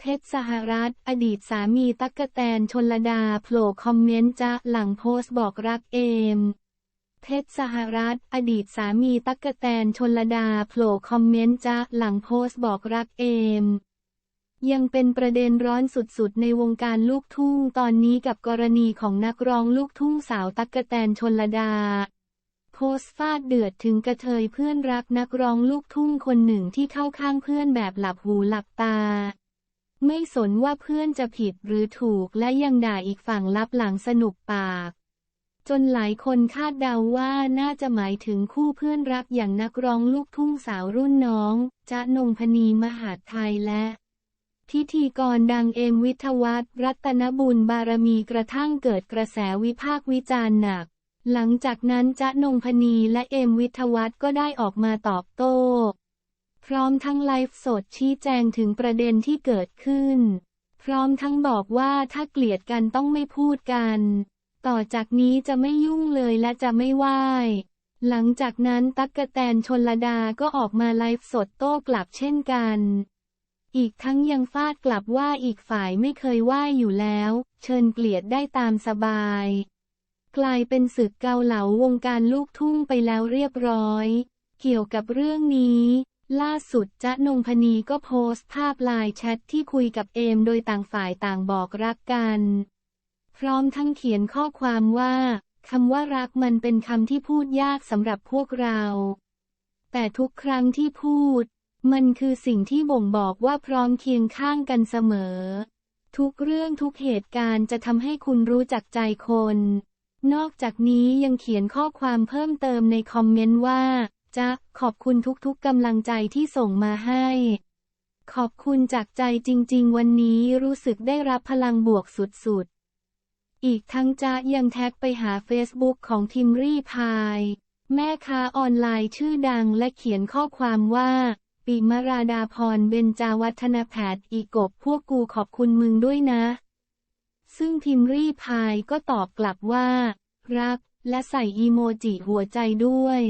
เพชรสหรัฐ อดีตสามีตั๊กแตนชนลดาโผล่คอมเมนต์จะหลังโพสต์บอกรักเอม เพชรสหรัฐ อดีตสามีตั๊กแตนชนลดาโผล่คอมเมนต์จะหลังโพสต์บอกรักเอม ยังเป็นประเด็นร้อนสุดๆ ในวงการลูกทุ่งตอนนี้กับกรณีของนักร้องลูกทุ่งสาวตั๊กแตนชนลดาโพสต์ฟาดเดือดถึงกระเทยเพื่อนรักนักร้องลูกทุ่งคนหนึ่งที่เข้าข้างเพื่อนแบบหลับหูหลับตา ไม่สนว่าเพื่อนจะผิดหรือถูกและยังด่าอีกฝั่งลับหลังสนุกปาก จนหลายคนคาดเดาว่าน่าจะหมายถึงคู่เพื่อนรักอย่างนักร้องลูกทุ่งสาวรุ่นน้องจ๊ะนงพนีมหาดไทยและพิธีกรดังเอมวิทวัฒน์รัตนบุญบารมีกระทั่งเกิดกระแสวิพากษ์วิจารณ์หนัก หลังจากนั้นจ๊ะนงพนีและเอมวิทวัฒน์ก็ได้ออกมาตอบโต้ พร้อมทั้งไลฟ์สดชี้แจงถึงประเด็นที่เกิดขึ้น พร้อมทั้งบอกว่าถ้าเกลียดกันต้องไม่พูดกัน ต่อจากนี้จะไม่ยุ่งเลยและจะไม่ไหว้หลังจากนั้นตั๊กกะแตนชนลดาก็ออกมาไลฟ์สดโต้กลับเช่นกัน อีกทั้งยังฟาดกลับว่าอีกฝ่ายไม่เคยไหว้อยู่แล้ว เชิญเกลียดได้ตามสบาย กลายเป็นศึกเกาเหลาวงการลูกทุ่งไปแล้วเรียบร้อย เกี่ยวกับเรื่องนี้ ล่าสุดจ๊ะนงพนีก็โพสต์ภาพไลน์แชทที่คุยกับเอมโดยต่างฝ่ายต่างบอกรักกัน พร้อมทั้งเขียนข้อความว่าคำว่ารักมันเป็นคำที่พูดยากสำหรับพวกเรา แต่ทุกครั้งที่พูด มันคือสิ่งที่บ่งบอกว่าพร้อมเคียงข้างกันเสมอ ทุกเรื่องทุกเหตุการณ์จะทำให้คุณรู้จักใจคน นอกจากนี้ยังเขียนข้อความเพิ่มเติมในคอมเมนต์ว่า จะขอบคุณทุกๆกำลังใจที่ส่งมาให้ ขอบคุณจากใจจริง ๆ วันนี้รู้สึกได้รับพลังบวกสุดๆ อีกทั้งจะยังแท็กไปหาเฟซบุ๊กของทิมรี่พาย แม่ค้าออนไลน์ชื่อดังและเขียนข้อความว่าปิมราดาพรเบญจาวัฒนแพทย์อีกบพวกกูขอบคุณมึงด้วยนะ ซึ่งทิมรี่พายก็ตอบกลับว่า รักและใส่อีโมจิหัวใจด้วย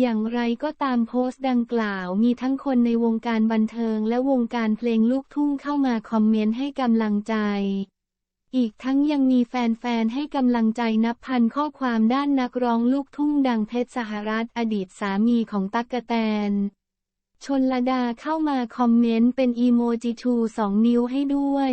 อย่างไรก็ตามโพสต์ดังกล่าวมีทั้งคนในวงการบันเทิงและวงการเพลงลูกทุ่งเข้ามาคอมเมนต์ให้กำลังใจ อีกทั้งยังมีแฟนๆ ให้กำลังใจนับพันข้อความด้านนักร้องลูกทุ่งดังเพชรสหรัฐอดีตสามีของตั๊กกะแตน ชนลดาเข้ามาคอมเมนต์เป็นอีโมจิชูสองนิ้วให้ด้วย